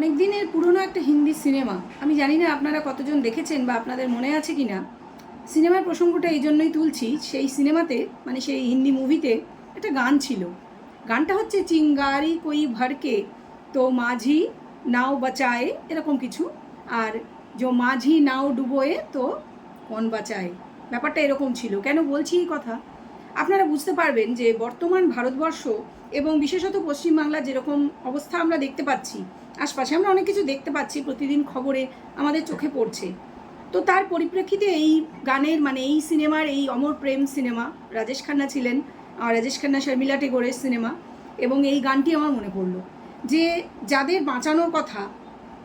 অনেক দিনের পুরনো একটা হিন্দি সিনেমা। আমি জানি না আপনারা কতজন দেখেছেন বা আপনাদের মনে আছে কি না সিনেমার প্রসঙ্গটা এই জন্যই তুলছি, সেই সিনেমাতে মানে সেই হিন্দি মুভিতে একটা গান ছিল। গানটা হচ্ছে, চিঙ্গারি কই ভরকে তো মাঝি নাও বাঁচায় এরকম কিছু। আর, যে মাঝি নাও ডুবোয়ে, তো কোন বাঁচায় ব্যাপারটা এরকম ছিল। কেন বলছি এই কথা? আপনারা বুঝতে পারবেন যে বর্তমান ভারতবর্ষ এবং বিশেষত পশ্চিমবাংলা যেরকম অবস্থা আমরা দেখতে পাচ্ছি আশপাশে। আমরা অনেক কিছু দেখতে পাচ্ছি, প্রতিদিন খবরে আমাদের চোখে পড়ছে। তো তার পরিপ্রেক্ষিতে এই গানের মানে এই সিনেমার, এই অমর প্রেম সিনেমা, রাজেশ খান্না ছিলেন রাজেশ খান্না, শর্মিলা টেগোরের সিনেমা, এবং এই গানটি আমার মনে পড়ল। যে যাদের বাঁচানোর কথা,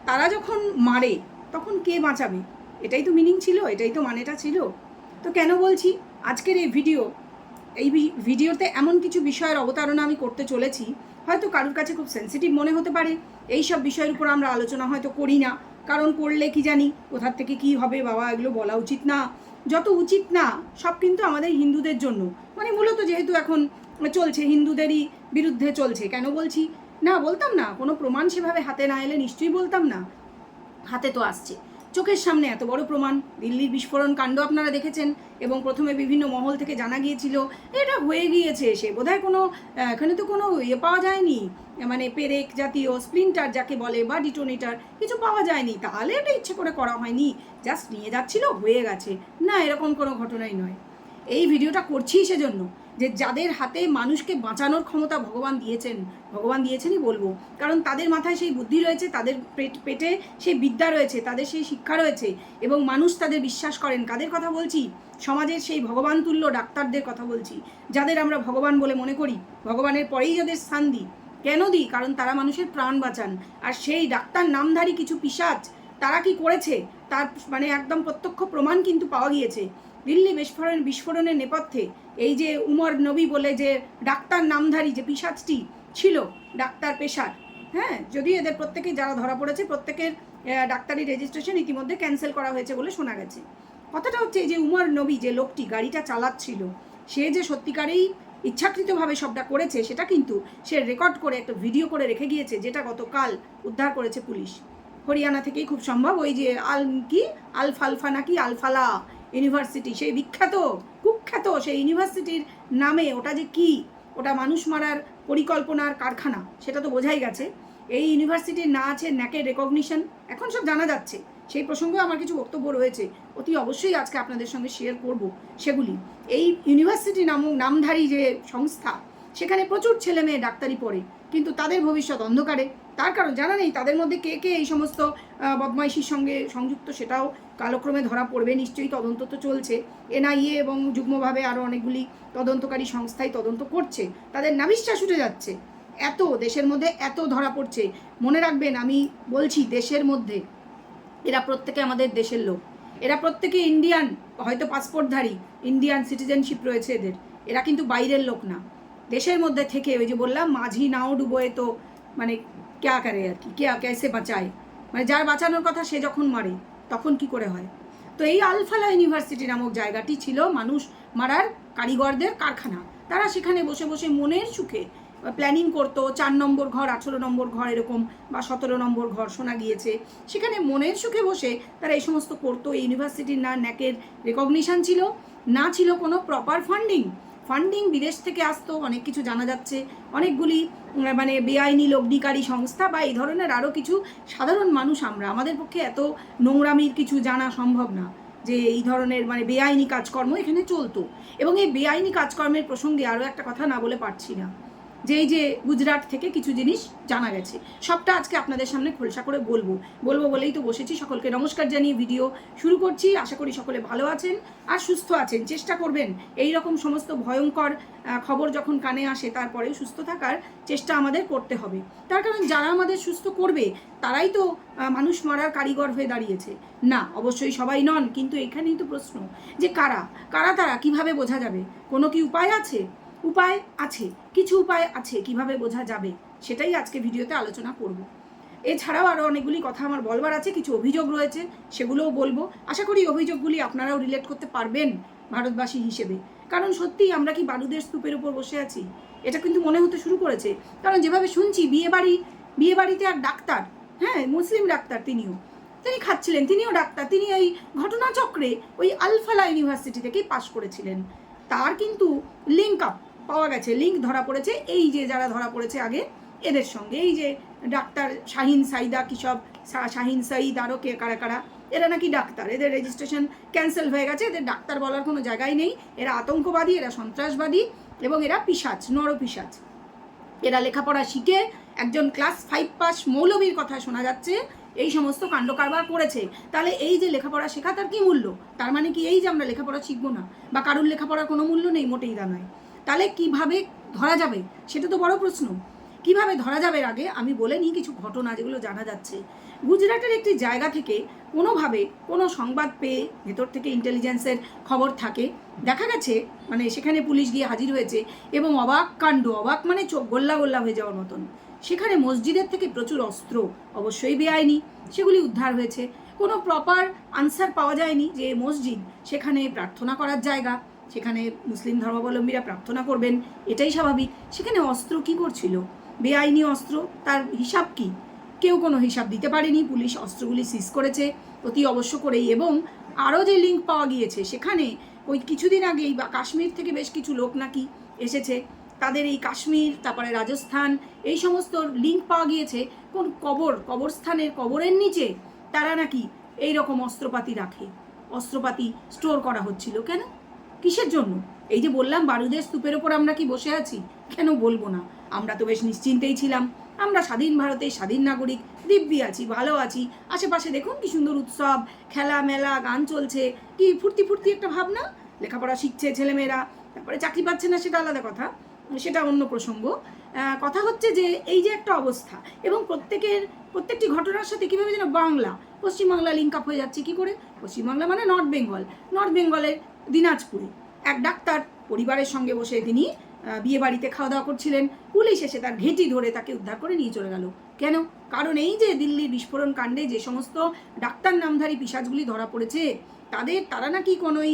তারা যখন মারে, তখন কে বাঁচাবে? এটাই তো মিনিং ছিল, এটাই তো মানেটা ছিল। তো কেন বলছি, আজকের এই ভিডিও, এই ভিডিওতে এমন কিছু বিষয়ের অবতারণা আমি করতে চলেছি হয়তো কারোর কাছে খুব সেন্সিটিভ মনে হতে পারে। এই সব বিষয়ের উপর আমরা আলোচনা হয়তো করি না। কারণ করলে কি জানি? কোথার থেকে কি হবে বাবা? এগুলো বলা উচিত না। যত উচিত না, সব কিন্তু আমাদের হিন্দুদের জন্য। মানে মূলত যেহেতু এখন চলছে, হিন্দুদেরই বিরুদ্ধে চলছে। কেন বলছি? না, বলতাম না। কোনো প্রমাণ সেভাবে হাতে না এলে নিশ্চয়ই বলতাম না। হাতে তো আসছে। চোখের সামনে এত বড় প্রমাণ। দিল্লির বিস্ফোরণ কাণ্ড আপনারা দেখেছেন এবং প্রথমে বিভিন্ন মহল থেকে জানা গিয়েছিল, এটা হয়ে গিয়েছে সে। বোধহয় কোনো এখানে তো কোনো ইয়ে পাওয়া যায়নি। মানে পেরেক জাতীয় স্প্লিন্টার যাকে বলে বা ডিটোনেটার, কিছু পাওয়া যায়নি। তাহলে এটা ইচ্ছে করে করা হয়নি। জাস্ট নিয়ে যাচ্ছিল, হয়ে গেছে। না, এরকম কোনো ঘটনাই নয়। এই ভিডিওটা করছি সেজন্য যে যাদের হাতে মানুষকে বাঁচানোর ক্ষমতা ভগবান দিয়েছেন, ভগবান দিয়েছেনই বলব। কারণ তাদের মাথায় সেই বুদ্ধি রয়েছে, তাদের পেট- সেই বিদ্যা রয়েছে, তাদের সেই শিক্ষা রয়েছে এবং মানুষ তাদের বিশ্বাস করেন। কাদের কথা বলছি? সমাজের সেই ভগবান তুল্য ডাক্তারদের কথা বলছি। যাদের আমরা ভগবান বলে মনে করি, ভগবানের পরেই যাদের স্থান দিই। কেন দিই? কারণ তারা মানুষের প্রাণ বাঁচান। আর সেই ডাক্তার নামধারী কিছু পিসাচ, তারা কি করেছে? তার মানে একদম প্রত্যক্ষ প্রমাণ কিন্তু পাওয়া গিয়েছে। দিল্লি বিস্ফোরণ বিস্ফোরণের নেপথ্যে এই যে উমর নবী বলে যে ডাক্তার নামধারী যে পিসাচটি ছিল, ডাক্তার পেশার হ্যাঁ? যদি এদের প্রত্যেকে যারা ধরা পড়েছে, প্রত্যেকের ডাক্তারি রেজিস্ট্রেশন ইতিমধ্যে ক্যান্সেল করা হয়েছে বলে শোনা গেছে। কথাটা হচ্ছে এই যে উমর নবী যে লোকটি গাড়িটা চালাচ্ছিল, সে যে সত্যিকারেই ইচ্ছাকৃতভাবে সবটা করেছে, সেটা কিন্তু সে রেকর্ড করে একটা ভিডিও করে রেখে গিয়েছে, যেটা গতকাল উদ্ধার করেছে পুলিশ। হরিয়ানা থেকেই খুব সম্ভব, ওই যে আল কি? আলফালফা নাকি আলফালা? ইউনিভার্সিটি, সেই বিখ্যাত, কুখ্যাত সেই ইউনিভার্সিটির নামে ওটা যে কি? ওটা মানুষ মারার পরিকল্পনার কারখানা, সেটা তো বোঝাই গেছে। এই ইউনিভার্সিটির না আছে ন্যাকের রেকগনিশন, এখন সব জানা যাচ্ছে। সেই প্রসঙ্গেও আমার কিছু বক্তব্য রয়েছে, অতি অবশ্যই আজকে আপনাদের সঙ্গে শেয়ার করব সেগুলি। এই ইউনিভার্সিটি নামক নামধারী যে সংস্থা, সেখানে প্রচুর ছেলে মেয়ে ডাক্তারি পড়ে। কিন্তু তাদের ভবিষ্যৎ অন্ধকারে। তার কারণ জানা নেই, তাদের মধ্যে কে কে এই সমস্ত বদমাইশির সঙ্গে সংযুক্ত সেটাও কালক্রমে ধরা পড়বে। নিশ্চয়ই তদন্ত তো চলছে। এনআইএ এবং যুগ্মভাবে আরও অনেকগুলি তদন্তকারী সংস্থাই তদন্ত করছে। তাদের নাবিশ্বাস উঠে যাচ্ছে। এত দেশের মধ্যে এত ধরা পড়ছে। মনে রাখবেন, আমি বলছি দেশের মধ্যে। এরা প্রত্যেকে আমাদের দেশের লোক। এরা প্রত্যেকে ইন্ডিয়ান হয়তো পাসপোর্টধারী ইন্ডিয়ান সিটিজেনশিপ রয়েছে এদের। এরা কিন্তু বাইরের লোক না। দেশের মধ্যে থেকে ওই যে বললাম, মাঝি নাও ডুবোয় তো মানে ক্যা করে আর কি, ক্যা, ক্যাসে বাঁচায়। মানে যার বাঁচানোর কথা সে যখন মারে, তখন কি করে হয়? তো এই আলফালা ইউনিভার্সিটি নামক জায়গাটি ছিল মানুষ মারার কারিগরদের কারখানা। তারা সেখানে বসে বসে মনের সুখে প্ল্যানিং করতো, চার নম্বর ঘর, আঠেরো নম্বর ঘর এরকম বা সতেরো নম্বর ঘর শোনা গিয়েছে। সেখানে মনের সুখে বসে তারা এই সমস্ত করতো। ইউনিভার্সিটির না ন্যাকের রেকগনিশান ছিল, না ছিল কোনো প্রপার ফান্ডিং ফান্ডিং বিদেশ থেকে আসতো, অনেক কিছু জানা যাচ্ছে। অনেকগুলি মানে বেআইনি লগ্নিকারী সংস্থা বা এই ধরনের আরও কিছু সাধারণ মানুষ আমরা। আমাদের পক্ষে এত নোংরামির কিছু জানা সম্ভব না যে এই ধরনের মানে বেআইনি কাজকর্ম এখানে চলতো। এবং এই বেআইনি কাজকর্মের প্রসঙ্গে আরও একটা কথা না বলে পারছি না। যে এই যে গুজরাট থেকে কিছু জিনিস জানা গেছে। সবটা আজকে আপনাদের সামনে খোলসা করে বলব। বলব বলেই তো বসেছি। সকলকে নমস্কার জানিয়ে ভিডিও শুরু করছি। আশা করি সকলে ভালো আছেন আর সুস্থ আছেন। চেষ্টা করবেন এই রকম সমস্ত ভয়ঙ্কর খবর যখন কানে আসে তারপরেও সুস্থ থাকার চেষ্টা আমাদের করতে হবে। তার কারণ যারা আমাদের সুস্থ করবে, তারাই তো মানুষ মারার কারিগর হয়ে দাঁড়িয়েছে। না, অবশ্যই সবাই নন, কিন্তু এখানেই তো প্রশ্ন যে কারা? কারা তারা? কীভাবে বোঝা যাবে? কোনো কি উপায় আছে? উপায় আছে, কিছু উপায় আছে, কীভাবে বোঝা যাবে, সেটাই আজকে ভিডিওতে আলোচনা করব। এছাড়াও আরও অনেকগুলি কথা আমার বলবার আছে, কিছু অভিযোগ রয়েছে, সেগুলোও বলব। আশা করি অভিযোগগুলি আপনারাও রিলেট করতে পারবেন ভারতবাসী হিসেবে। কারণ সত্যিই আমরা কি বারুদের স্তূপের উপর বসে আছি? এটা কিন্তু মনে হতে শুরু করেছে। কারণ যেভাবে শুনছি, বিয়ে বাড়ি, বিয়ে বাড়িতে আর ডাক্তার হ্যাঁ মুসলিম ডাক্তার তিনিও। তিনি খাচ্ছিলেন, তিনিও ডাক্তার, তিনি এই ঘটনাচক্রে ওই আলফালা ইউনিভার্সিটি থেকেই পাশ করেছিলেন। তার কিন্তু লিঙ্ক আপ পাওয়া গেছে। লিঙ্ক ধরা পড়েছে। এই যে যারা ধরা পড়েছে আগে, এদের সঙ্গে। এই যে ডাক্তার শাহিন সাইদা কি সব শাহিন সাইদ আরও কে, কারা কারা, এরা নাকি ডাক্তার। এদের রেজিস্ট্রেশন ক্যান্সেল হয়ে গেছে। এদের ডাক্তার বলার কোনো জায়গাই নেই। এরা আতঙ্কবাদী, এরা সন্ত্রাসবাদী এবং এরা পিসাচ নর পিসাচ এরা লেখাপড়া শিখে একজন ক্লাস ফাইভ পাস মৌলবীর কথা শোনা যাচ্ছে। এই সমস্ত কাণ্ড কারবার করেছে। তাহলে এই যে লেখাপড়া শেখা তার কি মূল্য? তার মানে কি এই যে আমরা লেখাপড়া শিখব না? বা কারুর লেখাপড়ার কোনো মূল্য নেই, মোটেই তা নয়। তাহলে কীভাবে ধরা যাবে? সেটা তো বড় প্রশ্ন। কীভাবে ধরা যাবে আগে? আমি বলে নিই কিছু ঘটনা যেগুলো জানা যাচ্ছে। গুজরাটের একটি জায়গা থেকে কোনোভাবে কোনো সংবাদ পেয়ে ভেতর থেকে ইন্টেলিজেন্সের খবর থাকে। দেখা গেছে মানে সেখানে পুলিশ গিয়ে হাজির হয়েছে এবং অবাক কাণ্ড, অবাক মানে চোখ গোল্লা গোল্লা হয়ে যাওয়ার মতন। সেখানে মসজিদের থেকে প্রচুর অস্ত্র, অবশ্যই বেআইনি, সেগুলি উদ্ধার হয়েছে। কোনো প্রপার আনসার পাওয়া যায়নি যে মসজিদ সেখানে প্রার্থনা করার জায়গা। সেখানে মুসলিম ধর্মাবলম্বীরা প্রার্থনা করবেন, এটাই স্বাভাবিক। সেখানে অস্ত্র কি করছিল? বেআইনি অস্ত্র? তার হিসাব কি? কেউ কোনো হিসাব দিতে পারেনি, পুলিশ অস্ত্রগুলি সিজ করেছে অতি অবশ্য করেই। এবং আরও যে লিঙ্ক পাওয়া গিয়েছে, সেখানে ওই কিছুদিন আগেই বা কাশ্মীর থেকে বেশ কিছু লোক নাকি এসেছে। তাদের এই কাশ্মীর, তারপরে রাজস্থান, এই সমস্ত লিঙ্ক পাওয়া গিয়েছে। কোন কবর, কবরস্থানের কবরের নিচে তারা নাকি এই রকম অস্ত্রপাতি রাখে। অস্ত্রপাতি স্টোর করা হচ্ছিল। কেন? কিসের জন্য? এই যে বললাম, বারুদের স্তূপের ওপর আমরা কি বসে আছি? কেন বলব না? আমরা তো বেশ নিশ্চিন্তেই ছিলাম। আমরা স্বাধীন ভারতের স্বাধীন নাগরিক, দিব্যি আছি, ভালো আছি। আশেপাশে দেখুন কি সুন্দর উৎসব, খেলা মেলা, গান চলছে। কি ফুর্তি ফুর্তি একটা ভাবনা? লেখাপড়া শিখছে ছেলেমেয়েরা, তারপরে চাকরি পাচ্ছে না সেটা আলাদা কথা, সেটা অন্য প্রসঙ্গ। কথা হচ্ছে যে এই যে একটা অবস্থা, এবং প্রত্যেকের, প্রত্যেকটি ঘটনার সাথে কীভাবে যেন বাংলা, পশ্চিমবাংলা লিঙ্ক আপ হয়ে যাচ্ছে, কি করে? পশ্চিমবাংলা মানে নর্থ বেঙ্গল নর্থ বেঙ্গলের দিনাজপুরে। এক ডাক্তার পরিবারের সঙ্গে বসে তিনি বিয়ে বাড়িতে খাওয়া দাওয়া করছিলেন। পুলিশ এসে তার ঘেঁটি ধরে তাকে উদ্ধার করে নিয়ে চলে গেল। কেন? কারণ এই যে দিল্লির বিস্ফোরণ কাণ্ডে যে সমস্ত ডাক্তার নামধারী পিসাজগুলি ধরা পড়েছে, তাদের, তারা নাকি কোনোই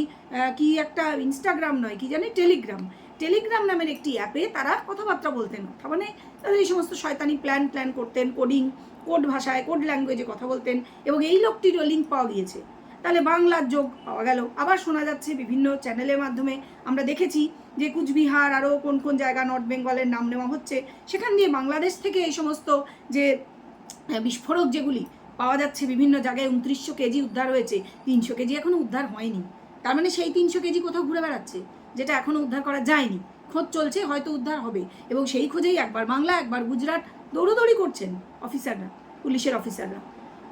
কি একটা ইনস্টাগ্রাম নয়, কি জানে? টেলিগ্রাম টেলিগ্রাম নামের একটি অ্যাপে তারা কথাবার্তা বলতেন। কথা মানে তাদের এই সমস্ত শয়তানি প্ল্যান প্ল্যান করতেন কোডিং কোড ভাষায় কোড ল্যাঙ্গুয়েজে কথা বলতেন এবং এই লোকটিরও লিঙ্ক পাওয়া গিয়েছে। তাহলে বাংলার যোগ পাওয়া গেল। আবার শোনা যাচ্ছে বিভিন্ন চ্যানেলের মাধ্যমে আমরা দেখেছি যে কুচবিহার আরও কোন কোন জায়গা নর্থ বেঙ্গলের নাম নেওয়া হচ্ছে। সেখান দিয়ে বাংলাদেশ থেকে এই সমস্ত যে বিস্ফোরক যেগুলি পাওয়া যাচ্ছে বিভিন্ন জায়গায় উনত্রিশশো কেজি উদ্ধার হয়েছে, তিনশো কেজি এখনও উদ্ধার হয়নি। তার মানে সেই তিনশো কেজি কোথাও ঘুরে বেড়াচ্ছে, যেটা এখনও উদ্ধার করা যায়নি। খোঁজ চলছে, হয়তো উদ্ধার হবে। এবং সেই খোঁজেই একবার বাংলা, একবার গুজরাট দৌড়োদৌড়ি করছেন অফিসাররা পুলিশের অফিসাররা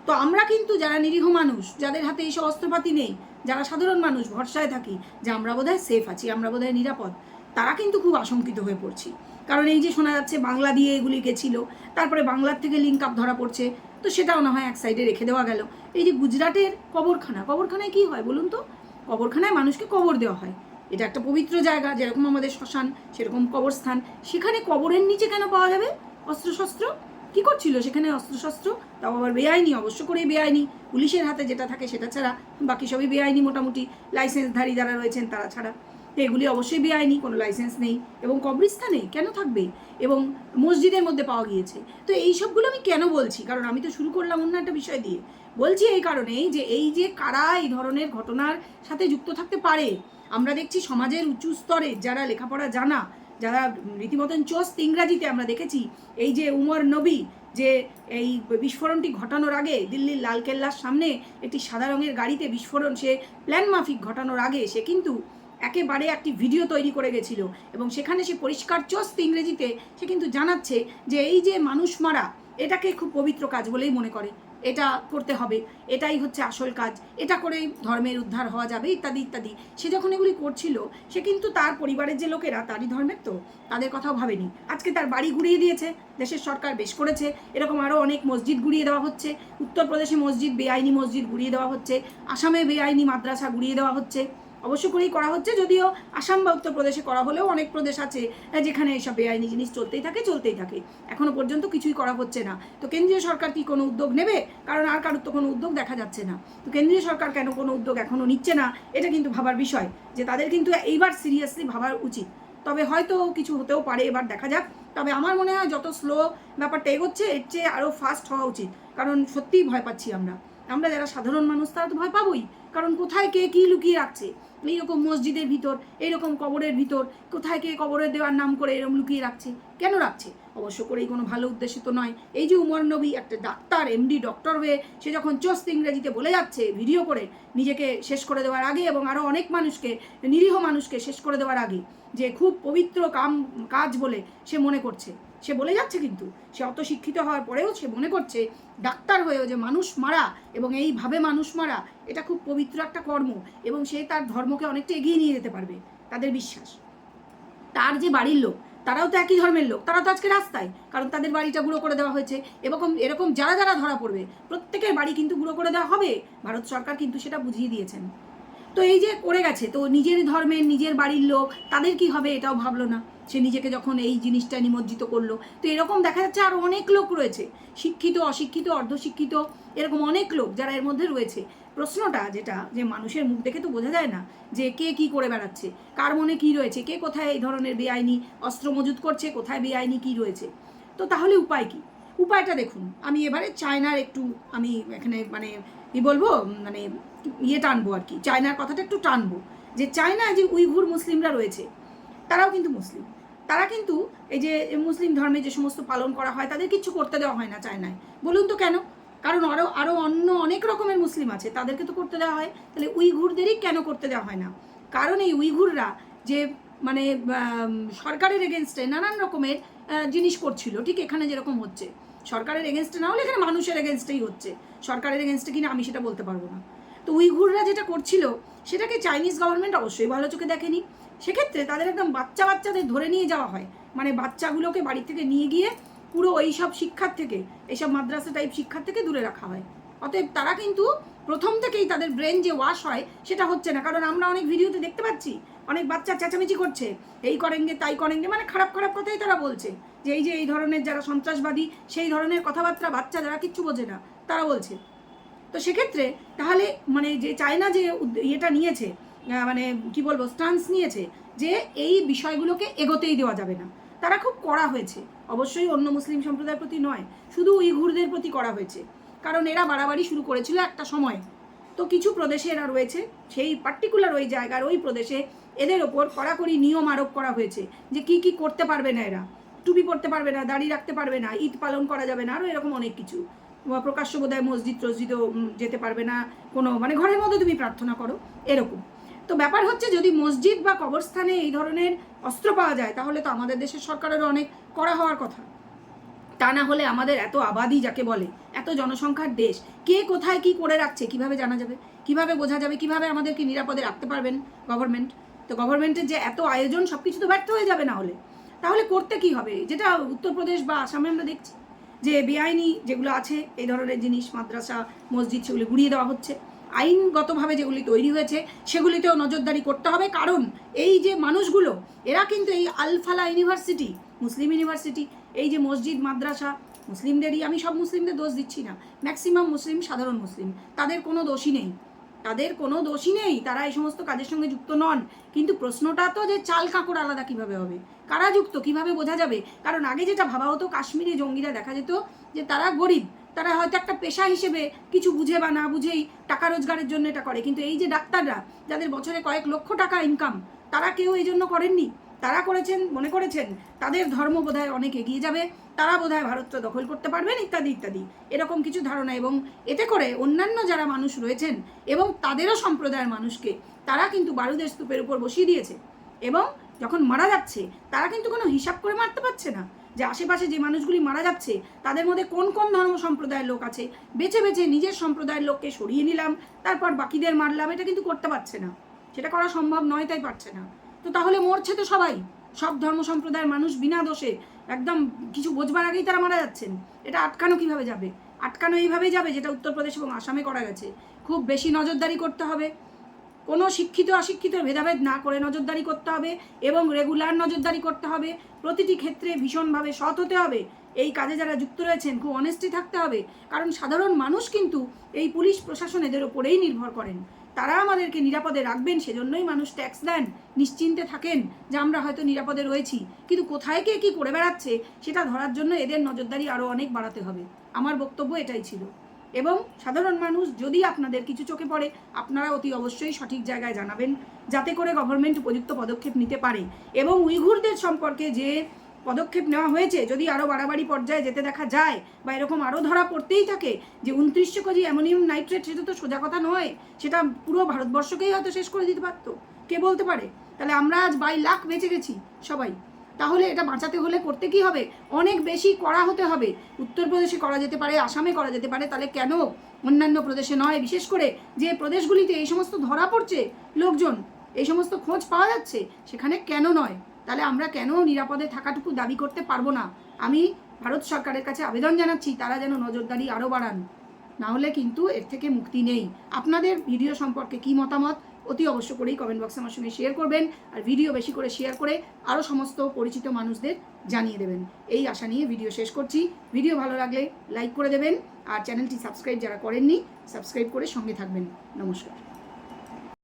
তো আমরা কিন্তু যারা নিরীহ মানুষ, যাদের হাতে এইসব অস্ত্রপাতি নেই, যারা সাধারণ মানুষ, ভরসায় থাকি যে আমরা বোধহয় সেফ আছি, আমরা বোধহয় নিরাপদ, তারা কিন্তু খুব আশঙ্কিত হয়ে পড়ছি। কারণ এই যে শোনা যাচ্ছে বাংলা দিয়ে এগুলি গেছিল, তারপরে বাংলার থেকে লিঙ্ক আপ ধরা পড়ছে, তো সেটাও না হয় এক সাইডে রেখে দেওয়া গেল। এই যে গুজরাটের কবরখানা, কবরখানায় কি হয় বলুন তো? কবরখানায় মানুষকে কবর দেওয়া হয়। এটা একটা পবিত্র জায়গা, যেরকম আমাদের শ্মশান, সেরকম কবরস্থান। সেখানে কবরের নিচে কেন পাওয়া যাবে? অস্ত্রশস্ত্র? কি করছিল? সেখানে অস্ত্রশস্ত্র? তাও আবার বেআইনি, অবশ্য করেই বেআইনি। পুলিশের হাতে যেটা থাকে সেটা ছাড়া বাকি সবই বেআইনি মোটামুটি। লাইসেন্সধারী যারা রয়েছেন তারা ছাড়া। তো এগুলি অবশ্যই বেআইনি, কোনো লাইসেন্স নেই। এবং কবরস্থানে কেন থাকবে? এবং মসজিদের মধ্যে পাওয়া গিয়েছে। তো এই সবগুলো আমি কেন বলছি? কারণ আমি তো শুরু করলাম অন্য একটা বিষয় দিয়ে। বলছি এই কারণেই যে এই যে কারা এই ধরনের ঘটনার সাথে যুক্ত থাকতে পারে, আমরা দেখছি সমাজের উঁচু স্তরে যারা লেখাপড়া জানা যারা রীতিমতন চোস্ত ইংরাজিতে আমরা দেখেছি, এই যে উমর নবী, যে এই বিস্ফোরণটি ঘটানোর আগে দিল্লির লালকেল্লার সামনে একটি সাদা রঙের গাড়িতে বিস্ফোরণ, সে প্ল্যান মাফিক ঘটানোর আগে সে কিন্তু একেবারে একটি ভিডিও তৈরি করে গেছিল এবং সেখানে সে পরিষ্কার চোস্ত ইংরেজিতে সে কিন্তু জানাচ্ছে যে এই যে মানুষ মারা, এটাকে খুব পবিত্র কাজ বলেই মনে করে। এটা করতে হবে, এটাই হচ্ছে আসল কাজ। এটা করেই ধর্মের উদ্ধার হওয়া যাবে, ইত্যাদি ইত্যাদি। সে যখন এগুলি করছিল, সে কিন্তু তার পরিবারের যে লোকেরা, তারই ধর্মের তো, তাদের কথাও ভাবেনি। আজকে তার বাড়ি ঘুরিয়ে দিয়েছে, দেশের সরকার বেশ করেছে। এরকম আরও অনেক মসজিদ ঘুরিয়ে দেওয়া হচ্ছে। উত্তরপ্রদেশে মসজিদ, বেআইনি মসজিদ ঘুরিয়ে দেওয়া হচ্ছে। আসামে বেআইনি মাদ্রাসা ঘুরিয়ে দেওয়া হচ্ছে। অবশ্য করেই করা হচ্ছে, যদিও আসাম বা উত্তরপ্রদেশে করা হলেও অনেক প্রদেশ আছে যেখানে এইসব বেআইনি জিনিস চলতেই থাকে চলতেই থাকে। এখনও পর্যন্ত কিছুই করা হচ্ছে না। তো কেন্দ্রীয় সরকার কি কোনো উদ্যোগ নেবে? কারণ আর কারোর তো কোনো উদ্যোগ দেখা যাচ্ছে না। তো কেন্দ্রীয় সরকার কেন কোনো উদ্যোগ এখনও নিচ্ছে না? এটা কিন্তু ভাবার বিষয়, যে তাদের কিন্তু এইবার সিরিয়াসলি ভাবার উচিত। তবে হয়তো কিছু হতেও পারে, এবার দেখা যাক। তবে আমার মনে হয় যত স্লো ব্যাপারটা এগোচ্ছে, এর চেয়ে আরও ফাস্ট হওয়া উচিত। কারণ সত্যিই ভয় পাচ্ছি আমরা। আমরা যারা সাধারণ মানুষ, তারা তো ভয় পাবোই। কারণ কোথায় কে কী লুকিয়ে রাখছে? এইরকম মসজিদের ভিতর, এইরকম কবরের ভিতর, কোথায় কে কবরের দেওয়ার নাম করে এরকম লুকিয়ে রাখছে? কেন রাখছে? অবশ্য করেই কোনো ভালো উদ্দেশ্য তো নয়। এই যে উমর নবী একটা ডাক্তার এমডি ডক্টর হয়ে সে যখন চোস্ত ইংরেজিতে বলে যাচ্ছে ভিডিও করে নিজেকে শেষ করে দেওয়ার আগে এবং আরও অনেক মানুষকে, নিরীহ মানুষকে শেষ করে দেওয়ার আগে, যে খুব পবিত্র কাম, কাজ বলে সে মনে করছে। সে বলে যাচ্ছে কিন্তু। সে অত শিক্ষিত হওয়ার পরেও সে মনে করছে, ডাক্তার হয়েও যে মানুষ মারা এবং এইভাবে মানুষ মারা, এটা খুব পবিত্র একটা কর্ম এবং সে তার ধর্মকে অনেকটা এগিয়ে নিয়ে যেতে পারবে, তাদের বিশ্বাস। তার যে বাড়ির লোক, তারাও তো একই ধর্মের লোক, তারা তো আজকে রাস্তায়, কারণ তাদের বাড়িটা গুঁড়ো করে দেওয়া হয়েছে। এরকম এরকম যারা যারা ধরা পড়বে, প্রত্যেকের বাড়ি কিন্তু গুঁড়ো করে দেওয়া হবে। ভারত সরকার কিন্তু সেটা বুঝিয়ে দিয়েছেন। তো এই যে করে গেছে, তো নিজের ধর্মের নিজের বাড়ির লোক, তাদের কি হবে এটাও ভাবলো না? সে নিজেকে যখন এই জিনিসটা নিমজ্জিত করল। তো এরকম দেখা যাচ্ছে আরও অনেক লোক রয়েছে, শিক্ষিত, অশিক্ষিত, অর্ধশিক্ষিত, এরকম অনেক লোক যারা এর মধ্যে রয়েছে। প্রশ্নটা যেটা, যে মানুষের মুখ দেখে তো বোঝা যায় না যে কে কি করে বেড়াচ্ছে, কার মনে কি রয়েছে, কে কোথায় এই ধরনের বেআইনি অস্ত্র মজুত করছে, কোথায় বেআইনি কি রয়েছে। তো তাহলে উপায় কি? উপায়টা দেখুন। আমি এবারে চায়নার একটু, আমি এখানে মানে কি বলব মানে ইয়ে টানবো আর কি, চায়নার কথাটা একটু টানবো। যে চায়নায় যে উইঘুর মুসলিমরা রয়েছে, তারাও কিন্তু মুসলিম। তারা কিন্তু এই যে মুসলিম ধর্মে যে সমস্ত পালন করা হয়, তাদের কিছু করতে দেওয়া হয় না চায়নায়। বলুন তো কেন? কারণ আরও আরও অন্য অনেক রকমের মুসলিম আছে, তাদেরকে তো করতে দেওয়া হয়। তাহলে উইঘুরদেরই কেন করতে দেওয়া হয় না? কারণ এই উইঘুররা যে মানে সরকারের এগেনস্টে নানান রকমের জিনিস করছিল। ঠিক এখানে যেরকম হচ্ছে। সরকারের এগেনস্টে না হলে এখানে মানুষের এগেনস্টেই হচ্ছে। সরকারের এগেনস্টে কিনা আমি সেটা বলতে পারব না। তো উইঘুররা যেটা করছিল, সেটাকে চাইনিজ গভর্নমেন্ট অবশ্যই ভালো চোখে দেখেনি। সেক্ষেত্রে তাদের একদম বাচ্চা বাচ্চাদের ধরে নিয়ে যাওয়া হয়। মানে বাচ্চাগুলোকে বাড়ি থেকে নিয়ে গিয়ে পুরো ওই সব শিক্ষার থেকে, এইসব মাদ্রাসা টাইপ শিক্ষার থেকে দূরে রাখা হয়। অতএব তারা কিন্তু প্রথম থেকেই তাদের ব্রেন যে ওয়াশ হয়, সেটা হচ্ছে না। কারণ আমরা অনেক ভিডিওতে দেখতে পাচ্ছি অনেক বাচ্চা চেঁচামেচি করছে। এই করেনগে, তাই করেনগে মানে খারাপ খারাপ কথাই তারা বলছে। যে এই যে এই ধরনের যারা সন্ত্রাসবাদী, সেই ধরনের কথাবার্তা বাচ্চা যারা কিচ্ছু বোঝে না, তারা বলছে। তো সেক্ষেত্রে তাহলে মানে যে চায়না যে ইয়েটা নিয়েছে মানে কি বলব স্টান্স নিয়েছে, যে এই বিষয়গুলোকে এগোতেই দেওয়া যাবে না। তারা খুব কড়া হয়েছে। অবশ্যই অন্য মুসলিম সম্প্রদায়ের প্রতি নয়, শুধু উইঘুরদের প্রতি করা হয়েছে। কারণ এরা বাড়াবাড়ি শুরু করেছিল একটা সময়। তো কিছু প্রদেশে এরা রয়েছে, সেই পার্টিকুলার ওই জায়গার ওই প্রদেশে এদের ওপর কড়াকড়ি নিয়ম আরোপ করা হয়েছে যে কি কি করতে পারবে না এরা। টুপি পরতে পারবে না, দাড়ি রাখতে পারবে না, ঈদ পালন করা যাবে না আরও এরকম অনেক কিছু। প্রকাশ্য বোধহয় মসজিদ টসজিদও যেতে পারবে না, কোনো মানে ঘরের মধ্যে তুমি প্রার্থনা করো, এরকম। তো ব্যাপার হচ্ছে যদি মসজিদ বা কবরস্থানে এই ধরনের অস্ত্র পাওয়া যায়, তাহলে তো আমাদের দেশের সরকারেরও অনেক করা হওয়ার কথা। তা না হলে আমাদের এত আবাদি যাকে বলে, এত জনসংখ্যার দেশ, কে কোথায় কি করে রাখছে, কীভাবে জানা যাবে? কীভাবে বোঝা যাবে? কীভাবে আমাদেরকে নিরাপদে রাখতে পারবেন গভর্নমেন্ট তো গভর্নমেন্টের যে এত আয়োজন সব কিছু তো ব্যর্থ হয়ে যাবে না হলে। তাহলে করতে কি হবে? যেটা উত্তরপ্রদেশ বা আসামে আমরা দেখছি, যে বেআইনি যেগুলো আছে, এই ধরনের জিনিস, মাদ্রাসা, মসজিদ, সেগুলি গুড়িয়ে দেওয়া হচ্ছে। আইনগতভাবে যেগুলি তৈরি হয়েছে, সেগুলিতেও নজরদারি করতে হবে। কারণ এই যে মানুষগুলো, এরা কিন্তু এই আলফালা ইউনিভার্সিটি মুসলিম ইউনিভার্সিটি, এই যে মসজিদ, মাদ্রাসা, মুসলিমদেরই, আমি সব মুসলিমদের দোষ দিচ্ছি না। ম্যাক্সিমাম মুসলিম, সাধারণ মুসলিম। তাদের কোনো দোষই নেই। তাদের কোনো দোষই নেই। তারা এই সমস্ত কাজের সঙ্গে যুক্ত নন। কিন্তু প্রশ্নটা তো যে চাল কাঁকড় আলাদা কীভাবে হবে? কারা যুক্ত? কীভাবে বোঝা যাবে? কারণ আগে যেটা ভাবা হতো, কাশ্মীরে জঙ্গিরা দেখা যেত যে তারা গরিব। তারা হয়তো একটা পেশা হিসেবে কিছু বুঝে বা না বুঝেই টাকা রোজগারের জন্য এটা করে। কিন্তু এই যে ডাক্তাররা, যাদের বছরে কয়েক লক্ষ টাকা ইনকাম তারা কেউ এই জন্য করেননি? তারা করেছেন, মনে করেছেন, তাদের ধর্ম বোধহয় অনেক এগিয়ে যাবে, তারা বোধহয় ভারতটা দখল করতে পারবেন, ইত্যাদি ইত্যাদি। এরকম কিছু ধারণা এবং এতে করে অন্যান্য যারা মানুষ রয়েছেন এবং তাদেরও সম্প্রদায়ের মানুষকে, তারা কিন্তু বারুদের স্তূপের উপর বসিয়ে দিয়েছে। এবং যখন মারা যাচ্ছে, তারা কিন্তু কোনো হিসাব করে মারতে পারছে না যে আশেপাশে যে মানুষগুলি মারা যাচ্ছে, তাদের মধ্যে কোন কোন ধর্ম সম্প্রদায়ের লোক আছে? বেছে বেছে নিজের সম্প্রদায়ের লোককে সরিয়ে নিলাম, তারপর বাকিদের মারলাম, এটা কিন্তু করতে পারছে না। সেটা করা সম্ভব নয়, তাই পারছে না। তো তাহলে মরছে তো সবাই। সব ধর্ম সম্প্রদায়ের মানুষ বিনা দোষে একদম কিছু বোঝবার আগেই তারা মারা যাচ্ছেন। এটা আটকানো কীভাবে যাবে? আটকানো এইভাবেই যাবে যেটা উত্তরপ্রদেশ এবং আসামে করা গেছে। খুব বেশি নজরদারি করতে হবে। কোনো শিক্ষিত অশিক্ষিত ভেদাভেদ না করে নজরদারি করতে হবে এবং রেগুলার নজরদারি করতে হবে। প্রতিটি ক্ষেত্রে ভীষণভাবে সৎ হতে হবে। এই কাজে যারা যুক্ত রয়েছেন, খুব অনেস্টি থাকতে হবে। কারণ সাধারণ মানুষ কিন্তু এই পুলিশ প্রশাসন এদের ওপরেই নির্ভর করেন। তারা আমাদেরকে নিরাপদে রাখবেন, সেজন্যই মানুষ ট্যাক্স দেন। নিশ্চিন্তে থাকেন যে আমরা হয়তো নিরাপদে রয়েছি। কিন্তু কোথায় কে কী করে বেড়াচ্ছে, সেটা ধরার জন্য এদের নজরদারি আরও অনেক বাড়াতে হবে। আমার বক্তব্য এটাই ছিল। এবং সাধারণ মানুষ যদি আপনাদের কিছু চোখে পড়ে, আপনারা অতি অবশ্যই সঠিক জায়গায় জানাবেন, যাতে করে গভর্নমেন্ট উপযুক্ত পদক্ষেপ নিতে পারে। এবং উইঘুরদের সম্পর্কে যে পদক্ষেপ নেওয়া হয়েছে, যদি আরও বাড়াবাড়ি পর্যায়ে যেতে দেখা যায়, বা এরকম আরও ধরা পড়তেই থাকে যে উনত্রিশশো কেজি অ্যামোনিয়াম নাইট্রেট, সেটা তো সোজা কথা নয়, সেটা পুরো ভারতবর্ষকেই হয়তো শেষ করে দিতে পারতো। কে বলতে পারে? তাহলে আমরা আজ বাই লাখ বেঁচে গেছি সবাই। তাহলে এটা বাঁচাতে হলে করতে কি হবে? অনেক বেশি করা হতে হবে। উত্তরপ্রদেশে করা যেতে পারে, আসামে করা যেতে পারে, তাহলে কেন অন্যান্য প্রদেশে নয়? বিশেষ করে যে প্রদেশগুলিতে এই সমস্ত ধরা পড়ছে লোকজন, এই সমস্ত খোঁজ পাওয়া যাচ্ছে, সেখানে কেন নয়? তাহলে আমরা কেন নিরাপদে থাকাটুকু দাবি করতে পারব না? আমি ভারত সরকারের কাছে আবেদন জানাচ্ছি, তারা যেন নজরদারি আরও বাড়ান। না হলে কিন্তু এর থেকে মুক্তি নেই। আপনাদের ভিডিও সম্পর্কে কি মতামত? অতি অবশ্য করেই কমেন্ট বক্সে আমার সঙ্গে শেয়ার করবেন আর ভিডিও বেশি করে শেয়ার করে আরও সমস্ত পরিচিত মানুষদের জানিয়ে দেবেন। এই আশা নিয়ে ভিডিও শেষ করছি। ভিডিও ভালো লাগলে লাইক করে দেবেন আর চ্যানেলটি সাবস্ক্রাইব যারা করেননি সাবস্ক্রাইব করে সঙ্গে থাকবেন। নমস্কার।